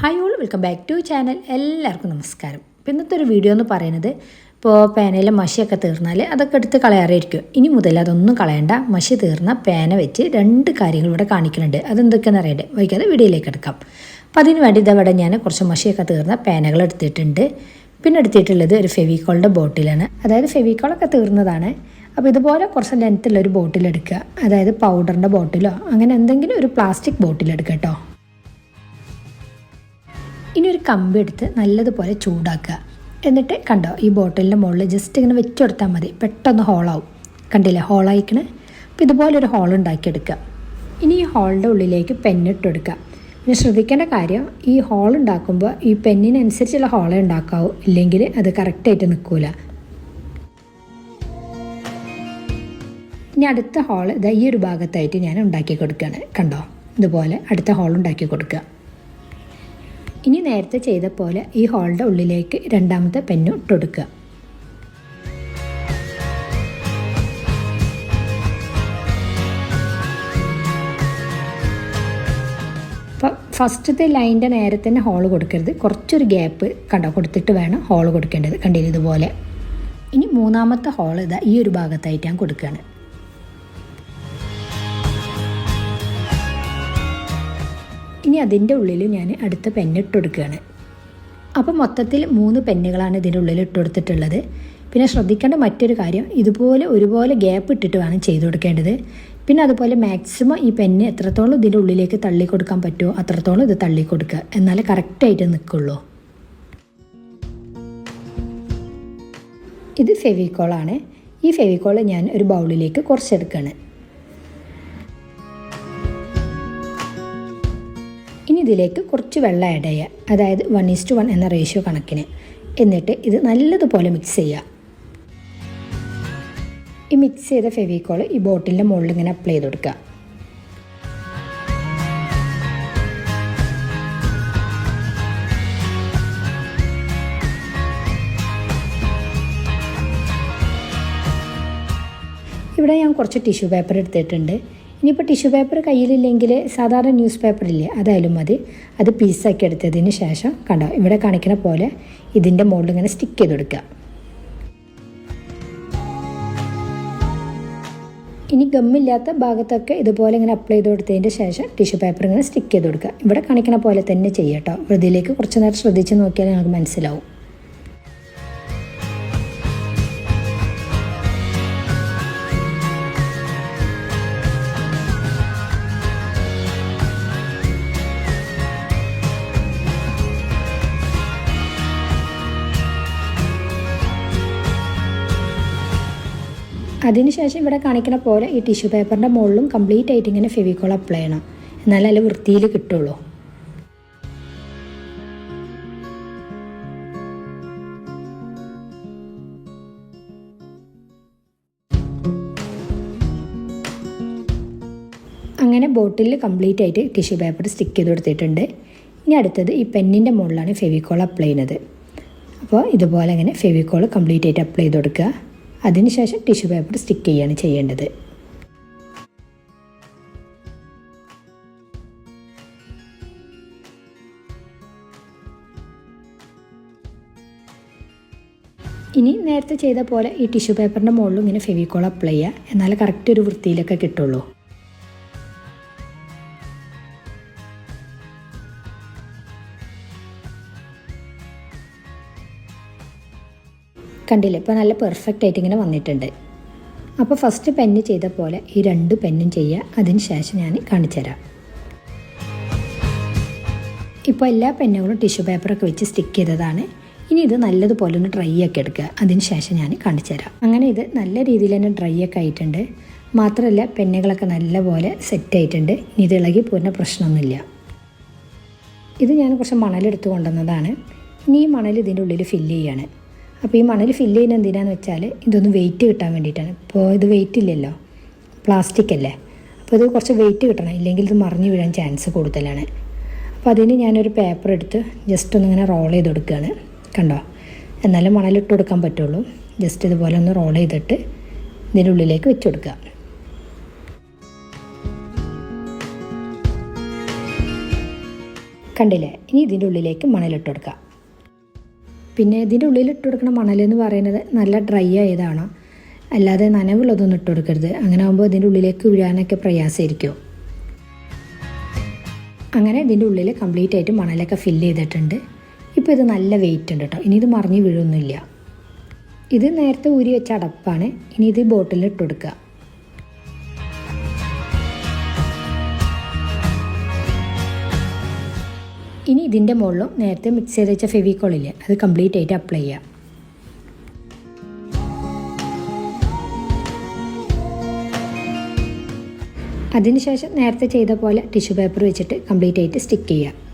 Hi all welcome back to channel. എല്ലാവർക്കും നമസ്കാരം. ഇപ്പം ഇന്നത്തെ ഒരു വീഡിയോ എന്ന് പറയുന്നത് ഇപ്പോൾ പേനയിലെ മഷിയൊക്കെ തീർന്നാൽ അതൊക്കെ എടുത്ത് കളയാറായിരിക്കും. ഇനി മുതൽ അതൊന്നും കളയണ്ട. മഷി തീർന്ന പേന വെച്ച് രണ്ട് കാര്യങ്ങൾ ഇവിടെ കാണിക്കുന്നുണ്ട്. അതെന്തൊക്കെയാണെന്ന് അറിയണ്ടേ? വൈകാതെ വീഡിയോയിലേക്ക് എടുക്കാം. അപ്പോൾ അതിന് വേണ്ടി ഇതവിടെ ഞാൻ കുറച്ച് മഷിയൊക്കെ തീർന്ന പേനകൾ എടുത്തിട്ടുണ്ട്. പിന്നെ എടുത്തിട്ടുള്ളത് ഒരു ഫെവിക്കോളിന്റെ ബോട്ടിലാണ്. അതായത് ഫെവിക്കോളൊക്കെ തീർന്നതാണ്. അപ്പോൾ ഇതുപോലെ കുറച്ച് ലെങ്ത്തുള്ള ഒരു ബോട്ടിൽ എടുക്കുക അതായത് പൗഡറിന്റെ ബോട്ടിലോ അങ്ങനെ എന്തെങ്കിലും ഒരു പ്ലാസ്റ്റിക് ബോട്ടിൽ കേട്ടോ. ഇനി ഒരു കമ്പി എടുത്ത് നല്ലതുപോലെ ചൂടാക്കുക. എന്നിട്ട് കണ്ടോ ഈ ബോട്ടിലിന്റെ മുകളിൽ ജസ്റ്റ് ഇങ്ങനെ വെച്ച് കൊടുത്താൽ മതി. പെട്ടെന്ന് ഹോളാവും കണ്ടില്ലേ ഹോളായിക്കണേ അപ്പോൾ ഇതുപോലൊരു ഹോൾ ഉണ്ടാക്കിയെടുക്കുക. ഇനി ഈ ഹോളിന്റെ ഉള്ളിലേക്ക് പെന്നിട്ട് കൊടുക്കുക. പിന്നെ ശ്രദ്ധിക്കേണ്ട കാര്യം ഈ ഹോൾ ഉണ്ടാക്കുമ്പോൾ ഈ പെന്നിനനുസരിച്ചുള്ള ഹോളേ ഉണ്ടാക്കാവൂ. ഇല്ലെങ്കിൽ അത് കറക്റ്റായിട്ട് നിൽക്കില്ല ഇനി അടുത്ത ഹോൾ ഇതാ ഈ ഒരു ഭാഗത്തായിട്ട് ഞാൻ ഉണ്ടാക്കി കൊടുക്കുകയാണ്. കണ്ടോ ഇതുപോലെ അടുത്ത ഹോൾ ഉണ്ടാക്കി കൊടുക്കുക. ഇനി നേരത്തെ ചെയ്ത പോലെ ഈ ഹോളിന്റെ ഉള്ളിലേക്ക് രണ്ടാമത്തെ പെന്നു ഇട്ടുകൊടുക്കുക അപ്പോൾ ഫസ്റ്റത്തെ ലൈന്റെ നേരെ തന്നെ ഹോൾ കൊടുക്കരുത്. കുറച്ചൊരു ഗ്യാപ്പ് കണ്ടോ? കൊടുത്തിട്ട് വേണം ഹോൾ കൊടുക്കേണ്ടത്. കണ്ടില്ല ഇതുപോലെ? ഇനി മൂന്നാമത്തെ ഹോൾ ഇതാ ഈ ഒരു ഭാഗത്തായിട്ട് ഞാൻ കൊടുക്കുകയാണ്. ഇനി അതിന്റെ ഉള്ളിൽ ഞാൻ അടുത്ത പെന്നിട്ട് കൊടുക്കുകയാണ്. അപ്പോൾ മൊത്തത്തിൽ മൂന്ന് പെന്നുകളാണ് ഇതിന്റെ ഉള്ളിൽ ഇട്ട് കൊടുത്തിട്ടുള്ളത്. പിന്നെ ശ്രദ്ധിക്കേണ്ട മറ്റൊരു കാര്യം ഇതുപോലെ ഒരുപോലെ ഗ്യാപ്പ് ഇട്ടിട്ട് വേണം ചെയ്ത് കൊടുക്കേണ്ടത്. പിന്നെ അതുപോലെ മാക്സിമം ഈ പെന്ന് എത്രത്തോളം ഇതിന്റെ ഉള്ളിലേക്ക് തള്ളി കൊടുക്കാൻ പറ്റുമോ അത്രത്തോളം ഇത് തള്ളി കൊടുക്കുക. എന്നാലേ കറക്റ്റായിട്ട് നിൽക്കുള്ളൂ. ഇത് ഫെവിക്കോളാണ് ഈ ഫെവിക്കോൾ ഞാൻ ഒരു ബൗളിലേക്ക് കുറച്ചെടുക്കുകയാണ്. ഇതിലേക്ക് കുറച്ച് വെള്ളം ആഡ് ചെയ്യുക. അതായത് വൺ ഈസ്റ്റ് വൺ എന്ന റേഷ്യോ കണക്കിന്. എന്നിട്ട് ഇത് നല്ലതുപോലെ മിക്സ് ചെയ്യുക. ഈ മിക്സ് ചെയ്ത ഫെവിക്കോൾ ഈ ബോട്ടിലിന്റെ മുകളിൽ ഇങ്ങനെ അപ്ലൈ ചെയ്ത് കൊടുക്കുക. ഇവിടെ ഞാൻ കുറച്ച് ടിഷ്യൂ പേപ്പർ എടുത്തിട്ടുണ്ട്. ഇനിയിപ്പോൾ ടിഷ്യൂ പേപ്പർ കയ്യിലില്ലെങ്കിൽ സാധാരണ ന്യൂസ് പേപ്പർ ഇല്ലേ അതായാലും മതി. അത് പീസാക്കി എടുത്തതിന് ശേഷം കണ്ടോ ഇവിടെ കാണിക്കുന്ന പോലെ ഇതിന്റെ മുകളിൽ ഇങ്ങനെ സ്റ്റിക്ക് ചെയ്ത് കൊടുക്കുക ഇനി ഗമ്മില്ലാത്ത ഭാഗത്തൊക്കെ ഇതുപോലെ ഇങ്ങനെ അപ്ലൈ ചെയ്ത് കൊടുത്തതിന്റെ ശേഷം ടിഷ്യൂ പേപ്പർ ഇങ്ങനെ സ്റ്റിക്ക് ചെയ്ത് കൊടുക്കുക ഇവിടെ കാണിക്കുന്ന പോലെ തന്നെ ചെയ്യട്ടോ ഇതിലേക്ക് കുറച്ച് നേരം ശ്രദ്ധിച്ച് നോക്കിയാൽ നിങ്ങൾക്ക് മനസ്സിലാവും. അതിനുശേഷം ഇവിടെ കാണിക്കുന്ന പോലെ ഈ ടിഷ്യൂ പേപ്പറിന്റെ മുകളിലും കംപ്ലീറ്റ് ആയിട്ട് ഇങ്ങനെ ഫെവിക്കോൾ അപ്ലൈ ചെയ്യണം. എന്നാലേ അതിൽ വൃത്തിയിൽ കിട്ടുള്ളൂ. അങ്ങനെ ബോട്ടിൽ കംപ്ലീറ്റ് ആയിട്ട് ടിഷ്യൂ പേപ്പർ സ്റ്റിക്ക് ചെയ്ത് കൊടുത്തിട്ടുണ്ട്. ഇനി അടുത്തത് ഈ പെന്നിന്റെ മുകളിലാണ് ഫെവിക്കോൾ അപ്ലൈ ചെയ്യുന്നത്. അപ്പോൾ ഇതുപോലെ അങ്ങനെ ഫെവിക്കോൾ കംപ്ലീറ്റ് ആയിട്ട് അപ്ലൈ ചെയ്ത് കൊടുക്കുക. അതിനുശേഷം ടിഷ്യൂ പേപ്പർ സ്റ്റിക്ക് ചെയ്യാണ് ചെയ്യേണ്ടത്. ഇനി നേരത്തെ ചെയ്ത പോലെ ഈ ടിഷ്യൂ പേപ്പറിന്റെ മുകളിലും ഇങ്ങനെ ഫെവിക്കോൾ അപ്ലൈ ചെയ്യുക. എന്നാലേ കറക്റ്റ് ഒരു വൃത്തിയിലൊക്കെ കിട്ടുള്ളൂ. കണ്ടില്ലേ? ഇപ്പോൾ നല്ല പെർഫെക്റ്റ് ആയിട്ട് ഇങ്ങനെ വന്നിട്ടുണ്ട്. അപ്പോൾ ഫസ്റ്റ് പെന്ന് ചെയ്ത പോലെ ഈ രണ്ട് പെന്നും ചെയ്യുക അതിന് ശേഷം ഞാൻ കാണിച്ചു തരാം. ഇപ്പോൾ എല്ലാ പെന്നുകളും ടിഷ്യൂ പേപ്പറൊക്കെ വെച്ച് സ്റ്റിക്ക് ചെയ്തതാണ്. ഇനി ഇത് നല്ലതുപോലെ ഒന്ന് ഡ്രൈ ആക്കി എടുക്കുക. അതിന് ശേഷം ഞാൻ കാണിച്ചു തരാം. അങ്ങനെ ഇത് നല്ല രീതിയിൽ തന്നെ ഡ്രൈ ഒക്കെ ആയിട്ടുണ്ട്. മാത്രമല്ല പെന്നുകളൊക്കെ നല്ലപോലെ സെറ്റ് ആയിട്ടുണ്ട്. ഇനി ഇത് ഇളകി പോരുന്ന പ്രശ്നമൊന്നുമില്ല. ഇത് ഞാൻ കുറച്ച് മണലെടുത്ത് കൊണ്ടുവന്നതാണ്. ഇനി ഈ മണൽ ഇതിന്റെ ഉള്ളിൽ ഫില്ല് ചെയ്യാണ്. അപ്പോൾ ഈ മണൽ ഫില്ല് ചെയ്യുന്നത് എന്തിനാന്ന് വെച്ചാൽ ഇതൊന്ന് വെയിറ്റ് കിട്ടാൻ വേണ്ടിയിട്ടാണ്. ഇപ്പോൾ ഇത് വെയിറ്റ് ഇല്ലല്ലോ പ്ലാസ്റ്റിക് അല്ലേ? അപ്പോൾ ഇത് കുറച്ച് വെയിറ്റ് കിട്ടണം ഇല്ലെങ്കിൽ ഇത് മറിഞ്ഞു വീഴാൻ ചാൻസ് കൂടുതലാണ്. അപ്പോൾ അതിന് ഞാനൊരു പേപ്പർ എടുത്ത് ജസ്റ്റ് ഒന്നിങ്ങനെ റോൾ ചെയ്ത് കൊടുക്കുകയാണ്. കണ്ടോ? എന്നാലും മണലിട്ട് കൊടുക്കാൻ പറ്റുള്ളൂ. ജസ്റ്റ് ഇതുപോലെ ഒന്ന് റോൾ ചെയ്തിട്ട് ഇതിന്റെ ഉള്ളിലേക്ക് വെച്ച് കൊടുക്കുക. കണ്ടില്ലേ? ഇനി ഇതിന്റെ ഉള്ളിലേക്ക് മണലിട്ട് കൊടുക്കുക. പിന്നെ ഇതിന്റെ ഉള്ളിൽ ഇട്ട് കൊടുക്കുന്ന മണലെന്ന് പറയുന്നത് നല്ല ഡ്രൈ ആയതാണ്. അല്ലാതെ നനവുള്ളതൊന്നും ഇട്ട് കൊടുക്കരുത്. അങ്ങനെ ആകുമ്പോൾ ഇതിന്റെ ഉള്ളിലേക്ക് വീഴാനൊക്കെ പ്രയാസമായിരിക്കും. അങ്ങനെ ഇതിന്റെ ഉള്ളിൽ കംപ്ലീറ്റ് ആയിട്ട് മണലൊക്കെ ഫില്ല് ചെയ്തിട്ടുണ്ട്. ഇപ്പോൾ ഇത് നല്ല വെയിറ്റ് ഉണ്ട് കേട്ടോ ഇനി ഇത് മറിഞ്ഞ് വീഴൊന്നുമില്ല. ഇത് നേരത്തെ ഊരി വെച്ച അടപ്പാണ്. ഇനി ഇത് ബോട്ടിലിൽ ഇട്ട് കൊടുക്കുക. ഇനി ഇതിന്റെ മുകളിലും നേരത്തെ മിക്സ് ചെയ്ത് വെച്ച ഫെവിക്കോളില്ലേ അത് കംപ്ലീറ്റ് ആയിട്ട് അപ്ലൈ ചെയ്യാം. അതിനുശേഷം നേരത്തെ ചെയ്ത പോലെ ടിഷ്യൂ പേപ്പർ വെച്ചിട്ട് കംപ്ലീറ്റ് ആയിട്ട് സ്റ്റിക്ക് ചെയ്യുക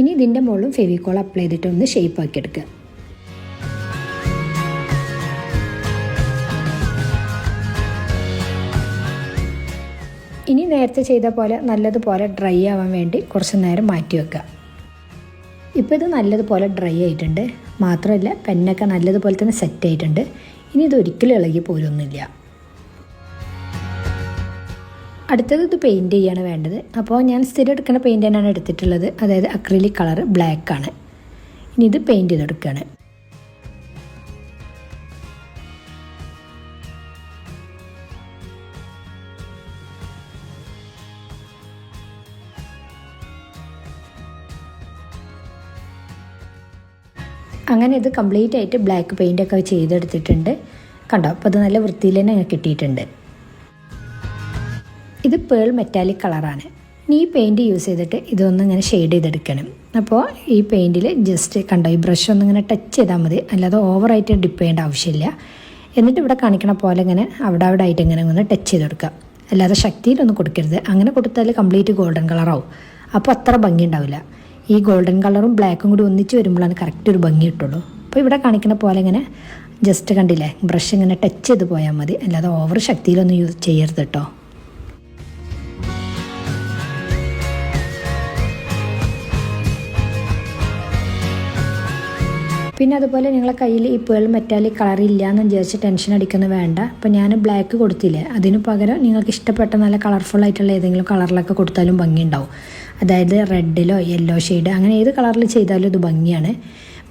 ഇനി ഇതിന്റെ മുകളിലും ഫെവിക്കോൾ അപ്ലൈ ചെയ്തിട്ട് ഒന്ന് ഷേപ്പ് ആക്കി എടുക്കുക. നേരത്തെ ചെയ്ത പോലെ നല്ലതുപോലെ ഡ്രൈ ആവാൻ വേണ്ടി കുറച്ച് നേരം മാറ്റി വെക്കുക. ഇപ്പോൾ ഇത് നല്ലതുപോലെ ഡ്രൈ ആയിട്ടുണ്ട്. മാത്രമല്ല പെന്നൊക്കെ നല്ലതുപോലെ തന്നെ സെറ്റ് ആയിട്ടുണ്ട്. ഇനി ഇത് ഒരിക്കലും ഇളകി പോരൊന്നുമില്ല. അടുത്തത് ഇത് പെയിന്റ് ചെയ്യാണ് വേണ്ടത്. അപ്പോൾ ഞാൻ സ്ഥിരം എടുക്കുന്ന പെയിന്റ് തന്നെയാണ് എടുത്തിട്ടുള്ളത്. അതായത് അക്രിലിക് കളർ ബ്ലാക്ക് ആണ്. ഇനി ഇത് പെയിന്റ് ചെയ്തെടുക്കുകയാണ്. അങ്ങനെ ഇത് കംപ്ലീറ്റ് ആയിട്ട് ബ്ലാക്ക് പെയിന്റ് ഒക്കെ ചെയ്തെടുത്തിട്ടുണ്ട്. കണ്ടോ? അപ്പോൾ അത് നല്ല വൃത്തിയിൽ തന്നെ കിട്ടിയിട്ടുണ്ട്. ഇത് പേൾ മെറ്റാലിക് കളറാണ് ഇനി ഈ പെയിന്റ് യൂസ് ചെയ്തിട്ട് ഇതൊന്നും ഇങ്ങനെ ഷെയ്ഡ് ചെയ്തെടുക്കണം. അപ്പോൾ ഈ പെയിന്റിൽ ജസ്റ്റ് കണ്ടോ? ഈ ബ്രഷ് ഒന്ന് ഇങ്ങനെ ടച്ച് ചെയ്താൽ മതി. അല്ലാതെ ഓവറായിട്ട് ഡിപ്പ് ചെയ്യേണ്ട ആവശ്യമില്ല. എന്നിട്ട് ഇവിടെ കാണിക്കണ പോലെ ഇങ്ങനെ അവിടെ അവിടെ ആയിട്ട് ഇങ്ങനെ ഒന്ന് ടച്ച് ചെയ്ത് കൊടുക്കുക അല്ലാതെ ശക്തിയിലൊന്നും കൊടുക്കരുത്. അങ്ങനെ കൊടുത്താൽ കംപ്ലീറ്റ് ഗോൾഡൻ കളറാവും അപ്പോൾ അത്ര ഭംഗി ഉണ്ടാവില്ല. ഈ ഗോൾഡൻ കളറും ബ്ലാക്കും കൂടി ഒന്നിച്ച് വരുമ്പോഴാണ് കറക്റ്റ് ഒരു ഭംഗി കിട്ടുള്ളൂ. അപ്പോൾ ഇവിടെ കാണിക്കുന്ന പോലെ ഇങ്ങനെ ജസ്റ്റ് കണ്ടില്ലേ ബ്രഷ് ഇങ്ങനെ ടച്ച് ചെയ്ത് പോയാൽ മതി. അല്ലാതെ ഓവർ ശക്തിയിലൊന്നും യൂസ് ചെയ്യരുത് കേട്ടോ. പിന്നെ അതുപോലെ നിങ്ങളെ കയ്യിൽ ഈ പേൾ മെറ്റാലിക് കളർ ഇല്ല എന്ന് വിചാരിച്ച് ടെൻഷൻ അടിക്കുന്നു വേണ്ട. അപ്പോൾ ഞാൻ ബ്ലാക്ക് കൊടുത്തില്ലേ അതിന് പകരം നിങ്ങൾക്ക് ഇഷ്ടപ്പെട്ട നല്ല കളർഫുൾ ആയിട്ടുള്ള ഏതെങ്കിലും കളറിലൊക്കെ കൊടുത്താലും ഭംഗിയുണ്ടാവും അതായത് റെഡിലോ യെല്ലോ ഷെയ്ഡ് അങ്ങനെ ഏത് കളറിൽ ചെയ്താലും ഇത് ഭംഗിയാണ്.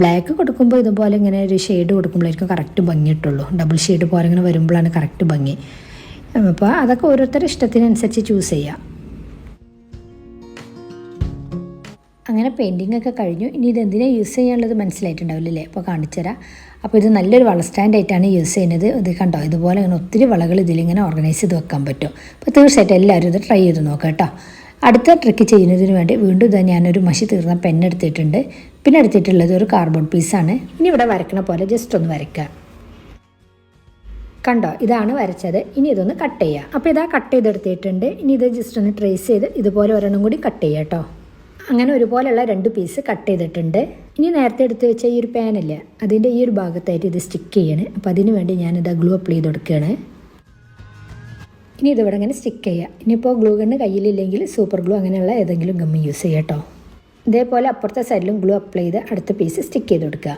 ബ്ലാക്ക് കൊടുക്കുമ്പോൾ ഇതുപോലെ ഇങ്ങനെ ഒരു ഷെയ്ഡ് കൊടുക്കുമ്പോഴായിരിക്കും കറക്റ്റ് ഭംഗി കിട്ടുള്ളൂ ഡബിൾ ഷെയ്ഡ് പോലെ ഇങ്ങനെ വരുമ്പോഴാണ് കറക്റ്റ് ഭംഗി. അപ്പോൾ അതൊക്കെ ഓരോരുത്തരുടെ ഇഷ്ടത്തിനനുസരിച്ച് ചൂസ് ചെയ്യാം. അങ്ങനെ പെയിന്റിംഗ് ഒക്കെ കഴിഞ്ഞു. ഇനി ഇത് എന്തിനാണ് യൂസ് ചെയ്യാനുള്ളത് മനസ്സിലായിട്ടുണ്ടാവില്ലല്ലേ അപ്പോൾ കാണിച്ചു തരാം. അപ്പോൾ ഇത് നല്ലൊരു വള സ്റ്റാൻഡായിട്ടാണ് യൂസ് ചെയ്യുന്നത്. ഇത് കണ്ടോ? ഇതുപോലെ ഇങ്ങനെ ഒത്തിരി വളകൾ ഇതിലിങ്ങനെ ഓർഗനൈസ് ചെയ്ത് വെക്കാൻ പറ്റും. അപ്പോൾ തീർച്ചയായിട്ടും എല്ലാവരും ഇത് ട്രൈ ചെയ്ത് നോക്കാം കേട്ടോ. അടുത്ത ട്രിക്ക് ചെയ്യുന്നതിന് വേണ്ടി വീണ്ടും ഇത് ഞാനൊരു മഷി തീർന്ന പെൻ എടുത്തിട്ടുണ്ട്. പിന്നെ എടുത്തിട്ടുള്ളത് ഒരു കാർബോർഡ് പീസാണ് ഇനി ഇവിടെ വരക്കണ പോലെ ജസ്റ്റ് ഒന്ന് വരയ്ക്കുക കണ്ടോ? ഇതാണ് വരച്ചത്. ഇനി ഇതൊന്ന് കട്ട് ചെയ്യുക അപ്പോൾ ഇതാ കട്ട് ചെയ്തെടുത്തിട്ടുണ്ട്. ഇനി ഇത് ജസ്റ്റ് ഒന്ന് ട്രേസ് ചെയ്ത് ഇതുപോലെ ഒരെണ്ണം കൂടി കട്ട് ചെയ്യുക കേട്ടോ. അങ്ങനെ ഒരുപോലെയുള്ള രണ്ട് പീസ് കട്ട് ചെയ്തിട്ടുണ്ട്. ഇനി നേരത്തെ എടുത്ത് വെച്ച ഈ ഒരു പാനല്ല അതിന്റെ ഈ ഒരു ഭാഗത്തായിട്ട് ഇത് സ്റ്റിക്ക് ചെയ്യണേ. അപ്പോൾ അതിന് വേണ്ടി ഞാനിത് ഗ്ലൂ അപ്ലൈ ചെയ്ത് കൊടുക്കുകയാണ്. ഇനി ഇതിവിടെ അങ്ങനെ സ്റ്റിക്ക് ചെയ്യുക ഇനിയിപ്പോൾ ഗ്ലൂ ഗണ്ണ് കയ്യിലില്ലെങ്കിൽ സൂപ്പർ ഗ്ലൂ അങ്ങനെയുള്ള ഏതെങ്കിലും ഗമ്മ് യൂസ് ചെയ്യുക കേട്ടോ ഇതേപോലെ അപ്പുറത്തെ സൈഡിലും ഗ്ലൂ അപ്ലൈ ചെയ്ത് അടുത്ത പീസ് സ്റ്റിക്ക് ചെയ്ത് കൊടുക്കുക.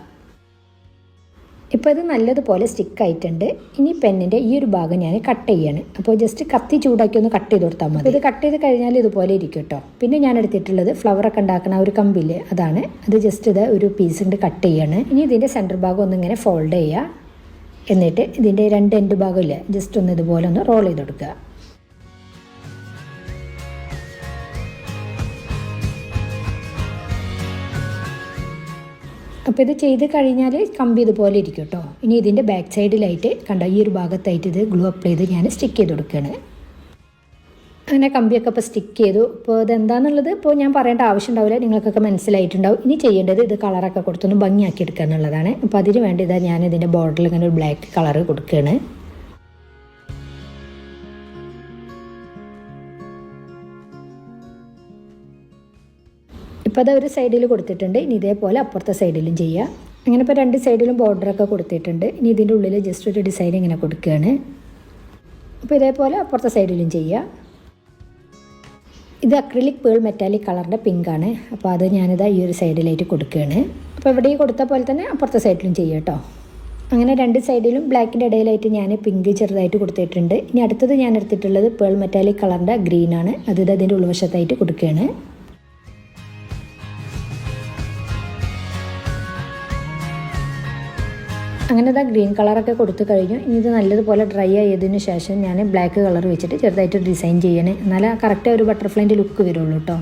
ഇപ്പോൾ ഇത് നല്ലതുപോലെ സ്റ്റിക്ക് ആയിട്ടുണ്ട്. ഇനി പെന്നിന്റെ ഈ ഒരു ഭാഗം ഞാൻ കട്ട് ചെയ്യാണ്. അപ്പോൾ ജസ്റ്റ് കത്തി ചൂടാക്കി ഒന്ന് കട്ട് ചെയ്ത് കൊടുത്താൽ മതി. ഇത് കട്ട് ചെയ്ത് കഴിഞ്ഞാൽ ഇതുപോലെ ഇരിക്കും കേട്ടോ പിന്നെ ഞാൻ എടുത്തിട്ടുള്ളത് ഫ്ലവറൊക്കെ ഉണ്ടാക്കുന്ന ഒരു കമ്പില്ലേ അതാണ്. അത് ജസ്റ്റ് ഇത് ഒരു പീസ് കട്ട് ചെയ്യാണ്. ഇനി ഇതിന്റെ സെന്റർ ഭാഗം ഒന്നിങ്ങനെ ഫോൾഡ് ചെയ്യുക എന്നിട്ട് ഇതിന്റെ രണ്ട് എൻഡ് ഭാഗമില്ല. ജസ്റ്റ് ഒന്ന് ഇതുപോലെ ഒന്ന് റോൾ ചെയ്ത് കൊടുക്കുക അപ്പോൾ ഇത് ചെയ്ത് കഴിഞ്ഞാൽ കമ്പി ഇതുപോലെ ഇരിക്കും കേട്ടോ ഇനി ഇതിന്റെ ബാക്ക് സൈഡിലായിട്ട് കണ്ട ഈ ഒരു ഭാഗത്തായിട്ട് ഇത് ഗ്ലൂ അപ്ലൈ ചെയ്ത് ഞാൻ സ്റ്റിക്ക് ചെയ്ത് കൊടുക്കുകയാണ് അങ്ങനെ കമ്പിയൊക്കെ ഇപ്പോൾ സ്റ്റിക്ക് ചെയ്തു. ഇപ്പോൾ ഇതെന്താണെന്നുള്ളത് ഇപ്പോൾ ഞാൻ പറയേണ്ട ആവശ്യം ഉണ്ടാവില്ല നിങ്ങൾക്കൊക്കെ മനസ്സിലായിട്ടുണ്ടാവും. ഇനി ചെയ്യേണ്ടത് ഇത് കളറൊക്കെ കൊടുത്തൊന്ന് ഭംഗിയാക്കി എടുക്കുക എന്നുള്ളതാണ്. അപ്പോൾ അതിന് വേണ്ടി ഇതാ ഞാൻ ഇതിന്റെ ബോർഡറിൽ ഇങ്ങനെ ഒരു ബ്ലാക്ക് കളർ കൊടുക്കുകയാണ്. ഇപ്പോൾ അത് ഒരു സൈഡിൽ കൊടുത്തിട്ടുണ്ട്. ഇനി ഇതേപോലെ അപ്പുറത്തെ സൈഡിലും ചെയ്യുക അങ്ങനെ ഇപ്പോൾ രണ്ട് സൈഡിലും ബോർഡറൊക്കെ കൊടുത്തിട്ടുണ്ട്. ഇനി ഇതിന്റെ ഉള്ളിൽ ജസ്റ്റ് ഒരു ഡിസൈൻ ഇങ്ങനെ കൊടുക്കുകയാണ്. അപ്പോൾ ഇതേപോലെ അപ്പുറത്തെ സൈഡിലും ചെയ്യുക ഇത് അക്രിലിക് പേൾ മെറ്റാലിക് കളറിന്റെ പിങ്കാണ് അപ്പോൾ അത് ഞാനിതാ ഈ ഒരു സൈഡിലായിട്ട് കൊടുക്കുകയാണ്. അപ്പോൾ ഇവിടെ കൊടുത്ത പോലെ തന്നെ അപ്പുറത്തെ സൈഡിലും ചെയ്യാം കേട്ടോ. അങ്ങനെ രണ്ട് സൈഡിലും ബ്ലാക്കിന്റെ ഇടയിലായിട്ട് ഞാൻ പിങ്ക് ചെറുതായിട്ട് കൊടുത്തിട്ടുണ്ട്. ഇനി അടുത്തത് ഞാൻ എടുത്തിട്ടുള്ളത് പേൾ മെറ്റാലിക് കളറിന്റെ ഗ്രീനാണ് അത് ഇത് അതിന്റെ ഉൾവശത്തായിട്ട് കൊടുക്കുകയാണ്. അങ്ങനെ ഇതാ ഗ്രീൻ കളറൊക്കെ കൊടുത്തു കഴിഞ്ഞു. ഇനി ഇത് നല്ലതുപോലെ ഡ്രൈ ആയതിന് ശേഷം ഞാൻ ബ്ലാക്ക് കളർ വെച്ചിട്ട് ചെറുതായിട്ട് ഡിസൈൻ ചെയ്യണേ. എന്നാലേ കറക്റ്റ് ഒരു ബട്ടർഫ്ലൈന്റെ ലുക്ക് വരുള്ളൂ കേട്ടോ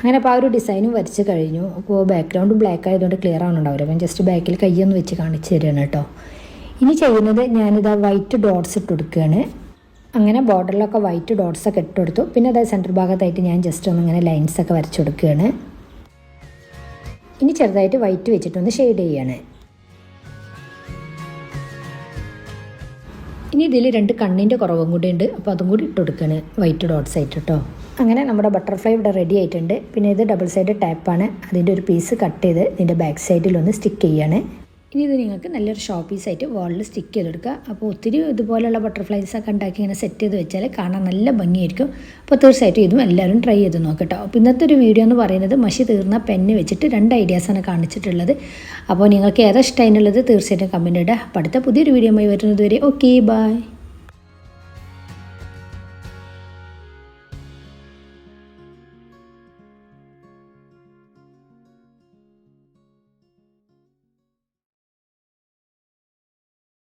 അങ്ങനെ അപ്പോൾ ആ ഒരു ഡിസൈനും വരച്ച് കഴിഞ്ഞു. അപ്പോൾ ബാക്ക്ഗ്രൗണ്ട് ബ്ലാക്ക് ആയതുകൊണ്ട് ക്ലിയർ ആവുന്നുണ്ടാവില്ല അപ്പം ജസ്റ്റ് ബാക്കിൽ കയ്യൊന്ന് വെച്ച് കാണിച്ചു തരികയാണ് കേട്ടോ ഇനി ചെയ്യുന്നത് ഞാനിതാ വൈറ്റ് ഡോട്ട്സ് ഇട്ട് കൊടുക്കുകയാണ് അങ്ങനെ ബോർഡറിലൊക്കെ വൈറ്റ് ഡോട്ട്സ് ഒക്കെ ഇട്ട് പിന്നെ അതായത് സെന്റർ ഭാഗത്തായിട്ട് ഞാൻ ജസ്റ്റ് ഒന്ന് ഇങ്ങനെ ലൈൻസ് ഒക്കെ വരച്ച് കൊടുക്കുകയാണ് ഇനി ചെറുതായിട്ട് വൈറ്റ് വെച്ചിട്ടൊന്ന് ഷെയ്ഡ് ചെയ്യാണ്. ഇനി ഇതിൽ രണ്ട് കണ്ണിന്റെ കുറവും കൂടി ഉണ്ട്. അപ്പോൾ അതും കൂടി ഇട്ട് കൊടുക്കുകയാണ് വൈറ്റ് ഡോട്ട്സ് ആയിട്ട് കേട്ടോ. അങ്ങനെ നമ്മുടെ ബട്ടർഫ്ലൈ ഇവിടെ റെഡി ആയിട്ടുണ്ട്. പിന്നെ ഇത് ഡബിൾ സൈഡ് ടാപ്പാണ് അതിന്റെ ഒരു പീസ് കട്ട് ചെയ്ത് ഇതിന്റെ ബാക്ക് സൈഡിലൊന്ന് സ്റ്റിക്ക് ചെയ്യാണ്. ഇനി ഇത് നിങ്ങൾക്ക് നല്ലൊരു ഷോ പീസായിട്ട് വാളിൽ സ്റ്റിക്ക് ചെയ്തെടുക്കുക. അപ്പോൾ ഒത്തിരി ഇതുപോലെയുള്ള ബട്ടർഫ്ലൈസ് ഒക്കെ ഉണ്ടാക്കി ഇങ്ങനെ സെറ്റ് ചെയ്ത് വെച്ചാൽ കാണാൻ നല്ല ഭംഗിയായിരിക്കും. അപ്പോൾ തീർച്ചയായിട്ടും ഇതും എല്ലാവരും ട്രൈ ചെയ്ത് നോക്കട്ടോ അപ്പോൾ ഇന്നത്തെ ഒരു വീഡിയോ എന്ന് പറയുന്നത് മഷി തീർന്ന പെന്ന് വെച്ചിട്ട് രണ്ട് ഐഡിയാസാണ് കാണിച്ചിട്ടുള്ളത്. അപ്പോൾ നിങ്ങൾക്ക് ഏതാ ഇഷ്ടമായിട്ടുള്ളത് തീർച്ചയായിട്ടും കമന്റ് ഇടുക. അപ്പോൾ അടുത്ത പുതിയൊരു വീഡിയോ ആയി വരുന്നത് വരെ. Okay bye